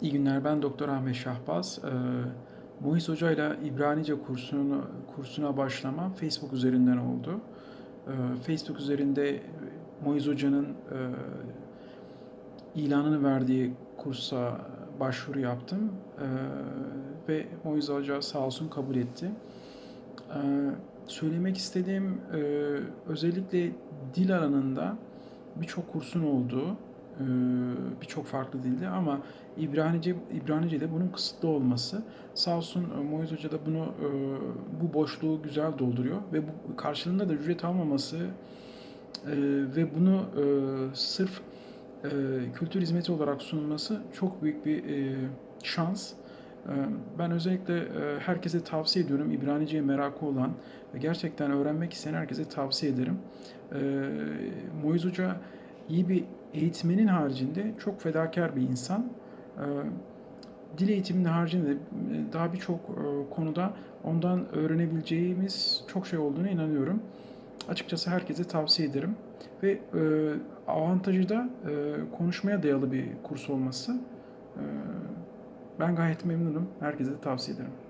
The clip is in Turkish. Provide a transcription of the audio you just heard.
İyi günler. Ben Doktor Ahmet Şahbaz. Ee, Muhis Hoca ile İbranice kursunu kursuna başlamam Facebook üzerinden oldu. Ee, Facebook üzerinde Muhis Hoca'nın e, ilanını verdiği kursa başvuru yaptım Ee, ve Muhis Hoca sağ olsun kabul etti. Ee, söylemek istediğim e, özellikle dil alanında birçok kursun olduğu, birçok farklı dilde ama İbranice İbranice'de bunun kısıtlı olması sağ olsun e, Moiz Hoca da bunu e, bu boşluğu güzel dolduruyor ve bu karşılığında da ücret almaması e, ve bunu sırf kültür hizmeti olarak sunulması çok büyük bir şans. Ben özellikle herkese tavsiye ediyorum. İbranice'ye merakı olan ve gerçekten öğrenmek isteyen herkese tavsiye ederim. Moiz Hoca iyi bir eğitmenin haricinde çok fedakar bir insan. E, Dil eğitiminin haricinde de e, daha birçok e, konuda ondan öğrenebileceğimiz çok şey olduğuna inanıyorum. Açıkçası herkese tavsiye ederim. Ve e, avantajı da konuşmaya dayalı bir kurs olması. Ben gayet memnunum. Herkese tavsiye ederim.